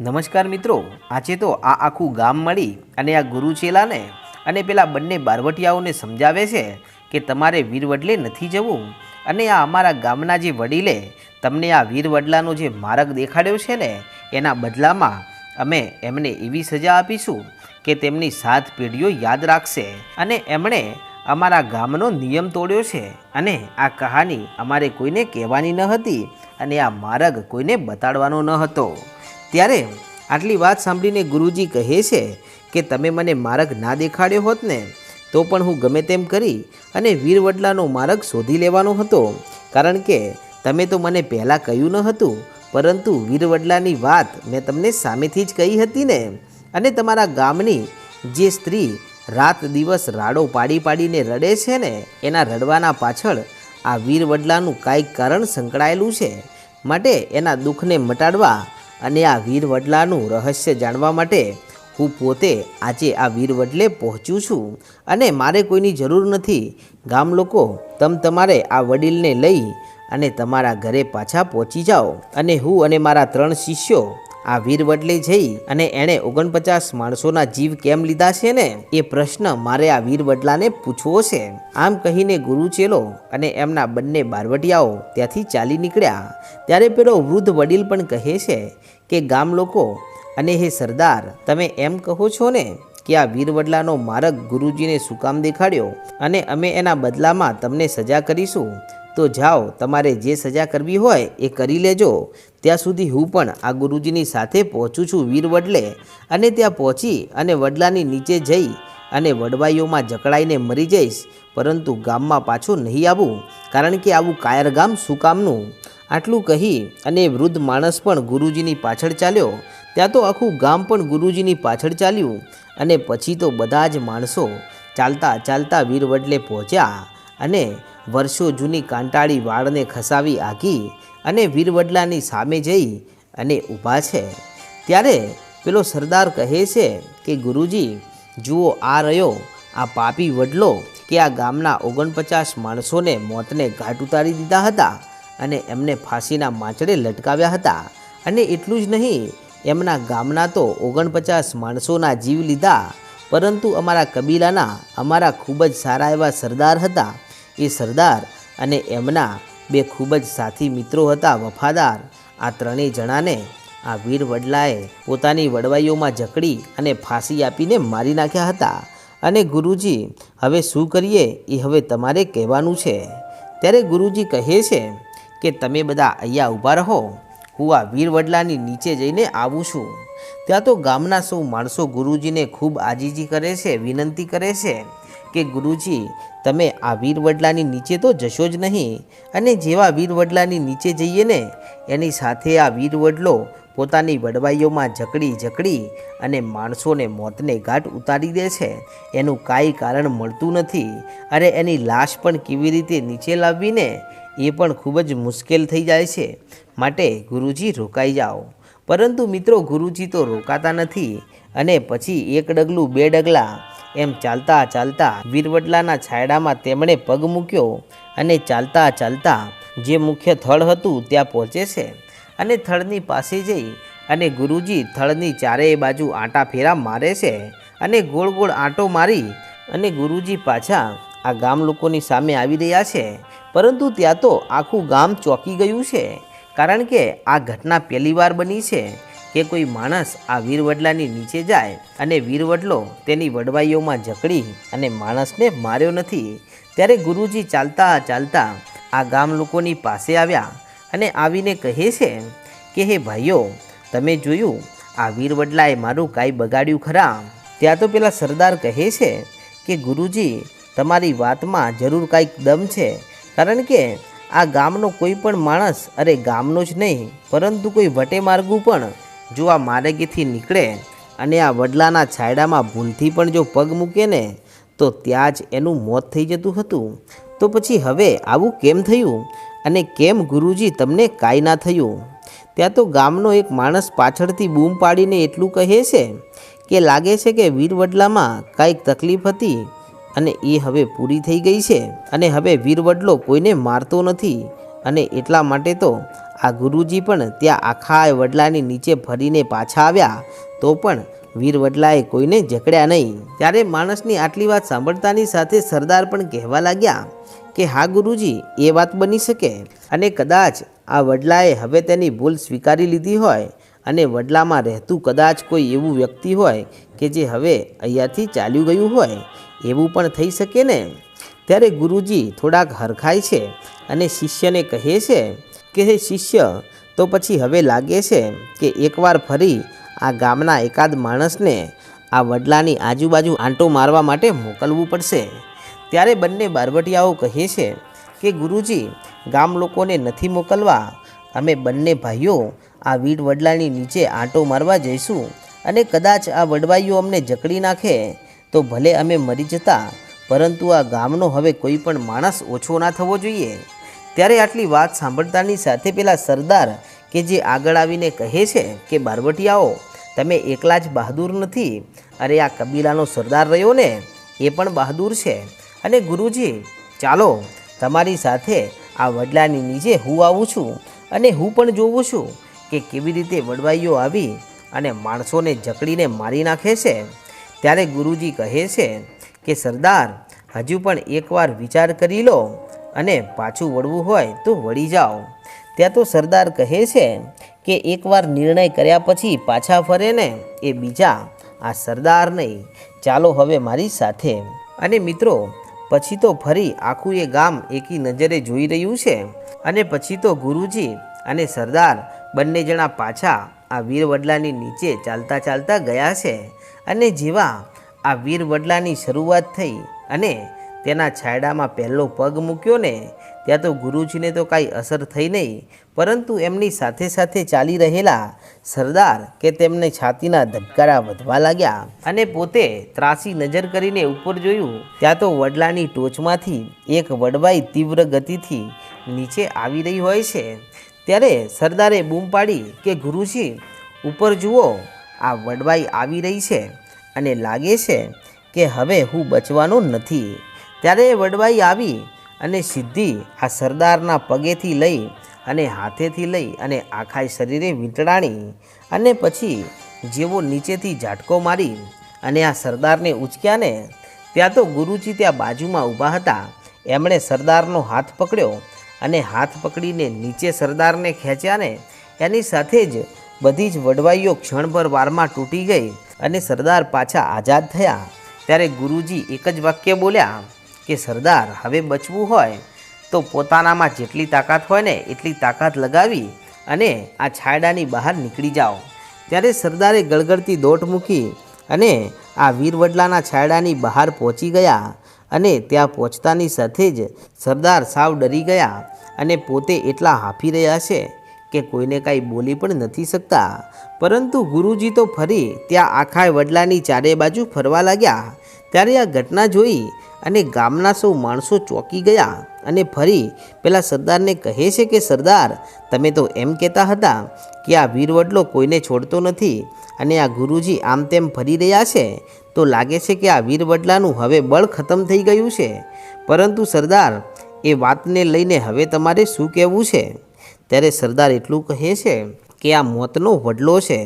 નમસ્કાર મિત્રો, આજે તો આ આખું ગામ મળી અને આ ગુરુ ચેલાને અને પેલા બંને બારવટિયાઓને સમજાવે છે કે તમારે વીરવડલે નથી જવું અને આ અમારા ગામના જે વડીલે તમને આ વીરવડલાનો જે માર્ગ દેખાડ્યો છે ને, એના બદલામાં અમે એમને એવી સજા આપીશું કે તેમની સાત પેઢીઓ યાદ રાખશે અને એમણે અમારા ગામનો નિયમ તોડ્યો છે અને આ કહાની અમારે કોઈને કહેવાની ન હતી અને આ માર્ગ કોઈને બતાડવાનો ન હતો. ત્યારે આટલી વાત સાંભળીને ગુરુજી કહે છે કે તમે મને માર્ગ ના દેખાડ્યો હોત ને, તો પણ હું ગમે તેમ કરી અને વીરવડલાનો માર્ગ શોધી લેવાનો હતો. કારણ કે તમે તો મને પહેલાં કહ્યું ન હતું, પરંતુ વીરવડલાની વાત મેં તમને સામેથી જ કહી હતી ને. અને તમારા ગામની જે સ્ત્રી રાત દિવસ રાડો પાડી પાડીને રડે છે ને, એના રડવાના પાછળ આ વીરવડલાનું કાંઈક કારણ સંકળાયેલું છે. માટે એના દુઃખને મટાડવા અને આ વીરવડલાનું રહસ્ય જાણવા માટે હું પોતે આજે આ વીરવડલે પહોંચું છું અને મારે કોઈની જરૂર નથી. ગામ લોકો, તમ તમારે આ વડીલને લઈ અને તમારા ઘરે પાછા પહોંચી જાઓ અને હું અને મારા ત્રણ શિષ્યો આ વીરવડલે જઈ અને એણે ઓગણપચાસ માણસોના જીવ કેમ લીધા છે ને? એ પ્રશ્ન મારે આ વીરવડલાને પૂછવો છે. આમ કહીને ગુરુ ચેલો અને એમના બંને બારવટિયાઓ ત્યાંથી ચાલી નીકળ્યા. ત્યારે પેલો વૃદ્ધ વડીલ પણ કહે છે કે, ગામ લોકો અને હે સરદાર, તમે એમ કહો છો ને કે આ વીરવડલાનો માર્ગ ગુરુજીને શું કામ દેખાડ્યો? અને અમે એના બદલામાં તમને સજા કરીશું. તો જાઓ, તમારે જે સજા કરવી હોય એ કરી લેજો. ત્યાં સુધી હું પણ આ ગુરુજીની સાથે પહોંચું છું વીરવડલે અને ત્યાં પહોંચી અને વડલાની નીચે જઈ અને વડવાઈઓમાં જકડાઈને મરી જઈશ. પરંતુ ગામમાં પાછું નહીં આવું, કારણ કે આવું કાયર ગામ શું કામનું? આટલું કહી અને વૃદ્ધ માણસ પણ ગુરુજીની પાછળ ચાલ્યો. ત્યાં તો આખું ગામ પણ ગુરુજીની પાછળ ચાલ્યું. અને પછી તો બધા જ માણસો ચાલતા ચાલતા વીરવડલે પહોંચ્યા અને વર્ષો જૂની કાંટાળી વાળને ખસાવી આઘી અને વીરવડલાની સામે જઈ અને ઊભા છે. ત્યારે પેલો સરદાર કહે છે કે, ગુરુજી, જુઓ, આ રહ્યો. આ પાપી વડલો કે આ ગામના ઓગણપચાસ માણસોને મોતને ઘાટ ઉતારી દીધા હતા અને એમને ફાંસીના માંચડે લટકાવ્યા હતા. અને એટલું જ નહીં, એમના ગામના તો ઓગણપચાસ માણસોના જીવ લીધા. પરંતુ અમારા કબીલાના, અમારા ખૂબ જ સારા એવા સરદાર હતા. એ સરદાર અને એમના બે ખૂબ જ સાથી મિત્રો હતા વફાદાર. આ ત્રણેય જણાને આ વીર વડલાએ પોતાની વડવાઈઓમાં જકડી અને ફાંસી આપીને મારી નાખ્યા હતા. અને ગુરુજી, હવે શું કરીએ? એ હવે તમારે કહેવાનું છે. ત્યારે ગુરુજી કહે છે કે તમે બધા અહીંયા ઊભા રહો. હું આ વીર વડલાની નીચે જઈને આવું છું. ત્યાં તો ગામના સૌ માણસો ગુરુજીને ખૂબ આજીજી કરે છે, વિનંતી કરે છે. કે ગુરુજી, તમે આ વીર વડલાની નીચે તો જશો જ નહીં અને જેવા વીર વડલાની નીચે જઈએ ને, એની સાથે આ વીર વડલો પોતાની વડવાઈઓમાં જકડી જકડી અને માણસોને મોતને ઘાટ ઉતારી દે છે. એનું કાંઈ કારણ મળતું નથી. અરે એની લાશ પણ કેવી રીતે નીચે લાવવીને, એ પણ ખૂબ જ મુશ્કેલ થઈ જાય છે. માટે ગુરુજી રોકાઈ જાઓ. પરંતુ મિત્રો, ગુરુજી તો રોકાતા નથી અને પછી એક ડગલું બે ડગલા એમ ચાલતા ચાલતા વીરવડલાના છાયડામાં તેમણે પગ મૂક્યો અને ચાલતા ચાલતા જે મુખ્ય થળ હતું ત્યાં પહોંચે છે. અને થળની પાસે જઈ અને ગુરુજી થળની ચારેય બાજુ આંટા ફેરા મારે છે અને ગોળ ગોળ આંટો મારી અને ગુરુજી પાછા આ ગામ લોકોની સામે આવી રહ્યા છે. પરંતુ ત્યાં તો આખું ગામ ચોંકી ગયું છે. કારણ કે આ ઘટના પહેલીવાર બની છે. કે કોઈ માણસ આ વીરવડલાની નીચે જાય અને વીરવડલો તેની વડવાઈઓમાં જકડી અને માણસને માર્યો નથી, ત્યારે ગુરુજી ચાલતા ચાલતા આ ગામ લોકોની પાસે આવ્યા અને આવીને કહે છે કે, હે ભાઈઓ, તમે જોયું, આ વીરવડલાએ મારું કાંઈ બગાડ્યું ખરા? ત્યાં તો પેલા સરદાર કહે છે કે, ગુરુજી, તમારી વાતમાં જરૂર કાંઈક દમ છે, કારણ કે આ ગામનો કોઈ પણ માણસ, અરે ગામનો જ નહીં, પરંતુ કોઈ વટે માર્ગું પણ જો આ માર્ગેથી નીકળે અને આ વડલાના છાયડામાં ભૂલથી પણ જો પગ મૂકે ને, તો ત્યાં જ એનું મોત થઈ જતું હતું. તો પછી હવે આવું કેમ થયું? અને કેમ ગુરુજી તમને કાંઈ ના થયું? ત્યાં તો ગામનો એક માણસ પાછળથી બૂમ પાડીને એટલું કહે છે કે લાગે છે કે વીરવડલામાં કાંઈક તકલીફ હતી અને એ હવે પૂરી થઈ ગઈ છે. અને હવે વીરવડલો કોઈને મારતો નથી. અને એટલા માટે તો આ ગુરુજી પણ ત્યાં આખા વડલાની નીચે ફરીને પાછા આવ્યા તો પણ વીર વડલાએ કોઈને જકડ્યા નહીં. ત્યારે માણસની આટલી વાત સાંભળતાની સાથે સરદાર પણ કહેવા લાગ્યા કે, હા ગુરુજી, એ વાત બની શકે. અને કદાચ આ વડલાએ હવે તેની ભૂલ સ્વીકારી લીધી હોય અને વડલામાં રહેતું કદાચ કોઈ એવું વ્યક્તિ હોય કે જે હવે અહીંયાથી ચાલ્યું ગયું હોય, એવું પણ થઈ શકે ને? ત્યારે ગુરુજી થોડાક હરખાય છે અને શિષ્યને કહે છે કે શિષ્ય, તો પછી હવે લાગે છે કે એકવાર ફરી આ ગામના એકાદ માણસને આ વડલાની આજુબાજુ આંટો મારવા માટે મોકલવું પડશે. ત્યારે બંને બારવટિયાઓ કહે છે કે, ગુરુજી, ગામ લોકોને નથી મોકલવા. અમે બંને ભાઈઓ આ વીડ વડલાની નીચે આંટો મારવા જઈશું અને કદાચ આ વડવાઈઓ અમને જકડી નાખે, તો ભલે અમે મરી જતા, પરંતુ આ ગામનો હવે કોઈ પણ માણસ ઓછો ના થવો જોઈએ. ત્યારે આટલી વાત સાંભળતાની સાથે પેલા સરદાર કે જે આગળ આવીને કહે છે કે, બારવટિયાઓ, તમે એકલા જ બહાદુર નથી. અરે, આ કબીલાનો સરદાર રહ્યો ને, એ પણ બહાદુર છે. અને ગુરુજી, ચાલો, તમારી સાથે આ વડલાની નીચે હું આવું છું અને હું પણ જોઉં છું કે કેવી રીતે વડવાઈઓ આવી અને માણસોને જકડીને મારી નાખે છે. ત્યારે ગુરુજી કહે છે કે, સરદાર, હજુ પણ એકવાર વિચાર કરી લો અને પાછું વળવું હોય તો વળી જાઓ. ત્યાં તો સરદાર કહે છે કે એકવાર નિર્ણય કર્યા પછી પાછા ફરે ને એ બીજા, આ સરદાર નહીં, ચાલો હવે મારી સાથે. અને મિત્રો, પછી તો ફરી આખું એ ગામ એકી નજરે જોઈ રહ્યું છે. અને પછી તો ગુરુજી અને સરદાર બંને જણા પાછા આ વીર વડલાની નીચે ચાલતા ચાલતા ગયા છે. અને જેવા આ વીર વડલાની શરૂઆત થઈ અને તેના છાયડામાં પહેલો પગ મૂક્યો ને, ત્યાં તો ગુરુજીને તો કાંઈ અસર થઈ નહીં, પરંતુ એમની સાથે સાથે ચાલી રહેલા સરદાર કે તેમને છાતીના ધબકારા વધવા લાગ્યા અને પોતે ત્રાસી નજર કરીને ઉપર જોયું, ત્યાં તો વડલાની ટોચમાંથી એક વડવાઈ તીવ્ર ગતિથી નીચે આવી રહી હોય છે. ત્યારે સરદારે બૂમ પાડી કે, ગુરુજી, ઉપર જુઓ, આ વડવાઈ આવી રહી છે અને લાગે છે કે હવે હું બચવાનો નથી. ત્યારે વડવાઈ આવી અને સીધી આ સરદારના પગેથી લઈ અને હાથેથી લઈ અને આખા શરીરે વીંટળાણી અને પછી જેવો નીચેથી ઝાટકો મારી અને આ સરદારને ઉચક્યાને ત્યાં તો ગુરુજી ત્યાં બાજુમાં ઊભા હતા. એમણે સરદારનો હાથ પકડ્યો અને હાથ પકડીને નીચે સરદારને ખેંચ્યા ને એની સાથે જ બધી જ વડવાઈઓ ક્ષણભર વારમાં તૂટી ગઈ અને સરદાર પાછા આઝાદ થયા. ત્યારે ગુરુજી એક જ વાક્ય બોલ્યા કે સરદાર હવે બચવું હોય તો પોતાનામાં જેટલી તાકાત હોય ને એટલી તાકાત લગાવી અને આ છાયડાની બહાર નીકળી જાઓ. ત્યારે સરદારે ગળગળતી દોટ મૂકી અને આ વીરવડલાના છાયડાની બહાર પહોંચી ગયા અને ત્યાં પહોંચતાની સાથે જ સરદાર સાવ ડરી ગયા અને પોતે એટલા હાંફી રહ્યા છે કે કોઈને કાંઈ બોલી પણ નથી શકતા. પરંતુ ગુરુજી તો ફરી ત્યાં આખા વડલાની ચારે બાજુ ફરવા લાગ્યા. ત્યારે આ ઘટના જોઈ અને ગામના સૌ માણસો ચોંકી ગયા અને ફરી પેલા સરદારને કહે છે કે, સરદાર, તમે તો એમ કહેતા હતા કે આ વીરવડલો કોઈને છોડતો નથી અને આ ગુરુજી આમ તેમ ફરી રહ્યા છે, તો લાગે છે કે આ વીરવડલાનું હવે બળ ખતમ થઈ ગયું છે. પરંતુ સરદાર, એ વાતને લઈને હવે તમારે શું કહેવું છે? ત્યારે સરદાર એટલું કહે છે કે, આ મોતનો વડલો છે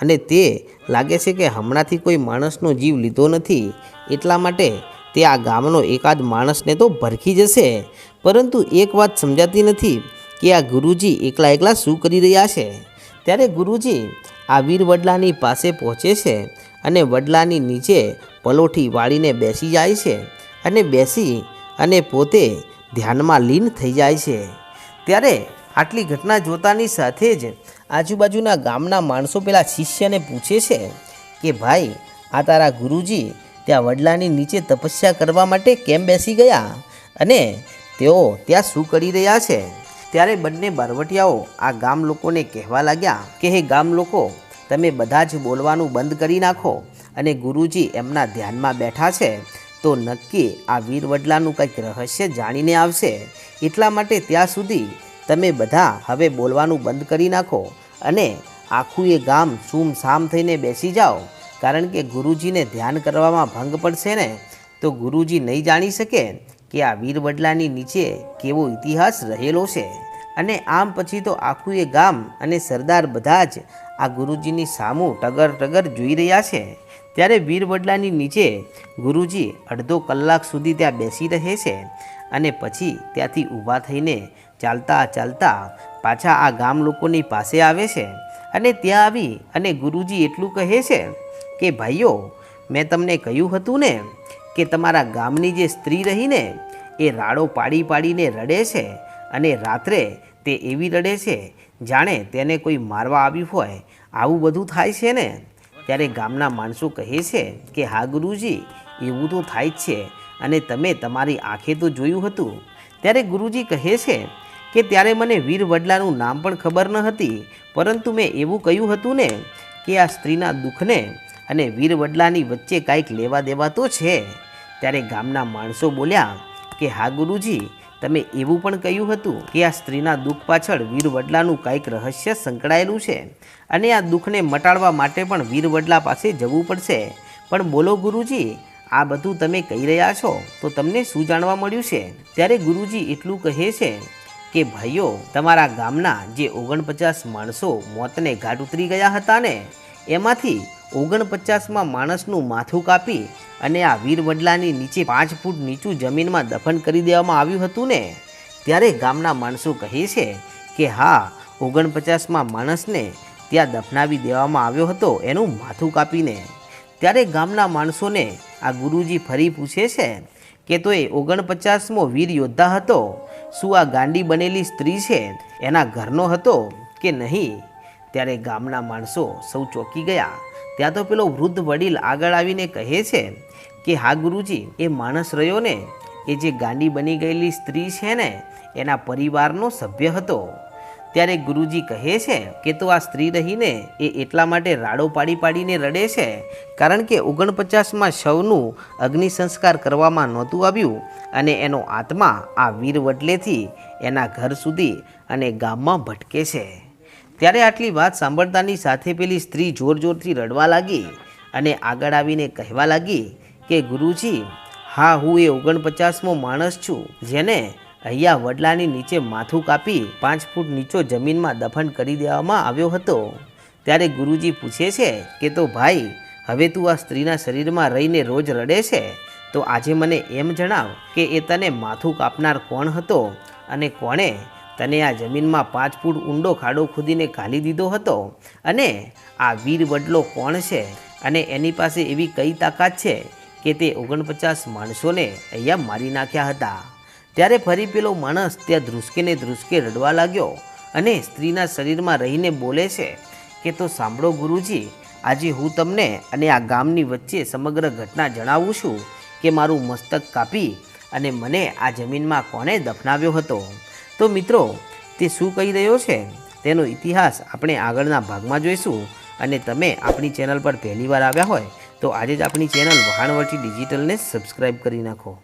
અને તે લાગે છે કે હમણાંથી કોઈ માણસનો જીવ લીધો નથી. એટલા માટે તે આ ગામનો એકાદ માણસને તો ભરખી જશે. પરંતુ એક વાત સમજાતી નથી કે આ ગુરુજી એકલા એકલા શું કરી રહ્યા છે? ત્યારે ગુરુજી આ વીર વડલાની પાસે પહોંચે છે અને વડલાની નીચે પલોઠી વાળીને બેસી જાય છે અને બેસી અને પોતે ધ્યાનમાં લીન થઈ જાય છે. ત્યારે આટલી ઘટના જોતાની સાથે જ આજુબાજુના ગામના માણસો પેલા શિષ્યને પૂછે છે કે, ભાઈ, આ તારા ગુરુજી ત્યાં વડલાની નીચે તપસ્યા કરવા માટે કેમ બેસી ગયા? અને તેઓ ત્યાં શું કરી રહ્યા છે? ત્યારે બંને બારવટિયાઓ આ ગામ લોકોને કહેવા લાગ્યા કે, હે ગામ લોકો, તમે બધા જ બોલવાનું બંધ કરી નાખો અને ગુરુજી એમના ધ્યાનમાં બેઠા છે, તો નક્કી આ વીર વડલાનું કંઈક રહસ્ય જાણીને આવશે. એટલા માટે ત્યાં સુધી તમે બધા હવે બોલવાનું બંધ કરી નાખો અને આખું એ ગામ સૂમસામ થઈને બેસી જાઓ. કારણ કે ગુરુજીને ધ્યાન કરવામાં ભંગ પડશે ને, તો ગુરુજી નહીં જાણી શકે કે આ વીરવડલાની નીચે કેવો ઇતિહાસ રહેલો છે. અને આમ પછી તો આખું એ ગામ અને સરદાર બધા જ આ ગુરુજીની સામું ટગર ટગર જોઈ રહ્યા છે. ત્યારે વીરવડલાની નીચે ગુરુજી અડધો કલાક સુધી ત્યાં બેસી રહે છે અને પછી ત્યાંથી ઊભા થઈને ચાલતા ચાલતા પાછા આ ગામ લોકોની પાસે આવે છે. અને ત્યાં આવી અને ગુરુજી એટલું કહે છે કે ભાઈઓ, મેં તમને કહ્યું હતું ને કે તમારા ગામની જે સ્ત્રી રહીને એ રાડો પાડી પાડીને રડે છે અને રાત્રે તે એવી રડે છે, જાણે તેને કોઈ મારવા આવ્યું હોય, આવું બધું થાય છે ને? ત્યારે ગામના માણસો કહે છે કે, હા, ગુરુજી, એવું તો થાય જ છે અને તમે તમારી આંખે તો જોયું હતું. ત્યારે ગુરુજી કહે છે કે, ત્યારે મને વીર વડલાનું નામ પણ ખબર ન હતી, પરંતુ મેં એવું કહ્યું હતું ને કે આ સ્ત્રીના દુઃખને અને વીરવડલાની વચ્ચે કાંઈક લેવા દેવા તો છે. ત્યારે ગામના માણસો બોલ્યા કે, હા, ગુરુજી, તમે એવું પણ કહ્યું હતું કે આ સ્ત્રીના દુઃખ પાછળ વીરવડલાનું કાંઈક રહસ્ય સંકળાયેલું છે અને આ દુઃખને મટાડવા માટે પણ વીરવડલા પાસે જવું પડશે. પણ બોલો ગુરુજી, આ બધું તમે કહી રહ્યા છો તો તમને શું જાણવા મળ્યું છે? ત્યારે ગુરુજી એટલું કહે છે કે, ભાઈઓ, તમારા ગામના જે ઓગણપચાસ માણસો મોતને ઘાટ ઉતરી ગયા હતા ને, એમાંથી ઓગણપચાસમાં માણસનું માથું કાપી અને આ વીર વડલાની નીચે પાંચ ફૂટ નીચું જમીનમાં દફન કરી દેવામાં આવ્યું હતું ને, ત્યારે ગામના માણસો કહે છે કે, હા, ઓગણપચાસમાં માણસને ત્યાં દફનાવી દેવામાં આવ્યો હતો એનું માથું કાપીને. ત્યારે ગામના માણસોને આ ગુરુજી ફરી પૂછે છે કે, તો એ ઓગણપચાસમો વીર યોદ્ધા હતો? શું આ ગાંડી બનેલી સ્ત્રી છે? એના ઘરનો હતો કે નહીં? ત્યારે ગામના માણસો સૌ ચોંકી ગયા. ત્યાં તો પેલો વૃદ્ધ વડીલ આગળ આવીને કહે છે કે, હા, ગુરુજી, એ માણસ રહ્યો ને, એ જે ગાંડી બની ગયેલી સ્ત્રી છે ને, એના પરિવારનો સભ્ય હતો. ત્યારે ગુરુજી કહે છે કે, તો આ સ્ત્રી રહીને એ એટલા માટે રાડો પાડી પાડીને રડે છે, કારણ કે ઓગણપચાસમાં શવનું અગ્નિ સંસ્કાર કરવામાં નહોતું આવ્યું અને એનો આત્મા આ વીર વડલેથી એના ઘર સુધી અને ગામમાં ભટકે છે. ત્યારે આટલી વાત સાંભળતાની સાથે પેલી સ્ત્રી જોર જોરથી રડવા લાગી અને આગળ આવીને કહેવા લાગી કે, ગુરુજી, હા, હું એ ઓગણપચાસમો માણસ છું, જેને અહીંયા વડલાની નીચે માથું કાપી પાંચ ફૂટ નીચો જમીનમાં દફન કરી દેવામાં આવ્યો હતો. ત્યારે ગુરુજી પૂછે છે કે, તો ભાઈ, હવે તું આ સ્ત્રીના શરીરમાં રહીને રોજ રડે છે? તો આજે મને એમ જણાવ કે એ તને માથું કાપનાર કોણ હતો અને કોણે તને આ જમીનમાં પાંચ ફૂટ ઊંડો ખાડો ખોદીને ખાલી દીધો હતો? અને આ વીર વડલો કોણ છે? અને એની પાસે એવી કઈ તાકાત છે કે તે ઓગણપચાસ માણસોને અહીંયા મારી નાખ્યા હતા? ત્યારે ફરી પેલો માણસ ત્યાં ધ્રુસકેને ધ્રુસકે રડવા લાગ્યો અને સ્ત્રીના શરીરમાં રહીને બોલે છે કે, તો સાંભળો ગુરુજી, આજે હું તમને અને આ ગામની વચ્ચે સમગ્ર ઘટના જણાવું છું કે મારું મસ્તક કાપી અને મને આ જમીનમાં કોણે દફનાવ્યો હતો. તો મિત્રો, તે શું કહી રહ્યો છે? તેનો ઇતિહાસ આપણે આગળના ભાગમાં જોઈશું અને તમે આપણી ચેનલ પર પહેલીવાર આવ્યા હોય તો આજે જ આપણી ચેનલ વહાણવટી ડિજિટલને સબસ્ક્રાઈબ કરી નાખો.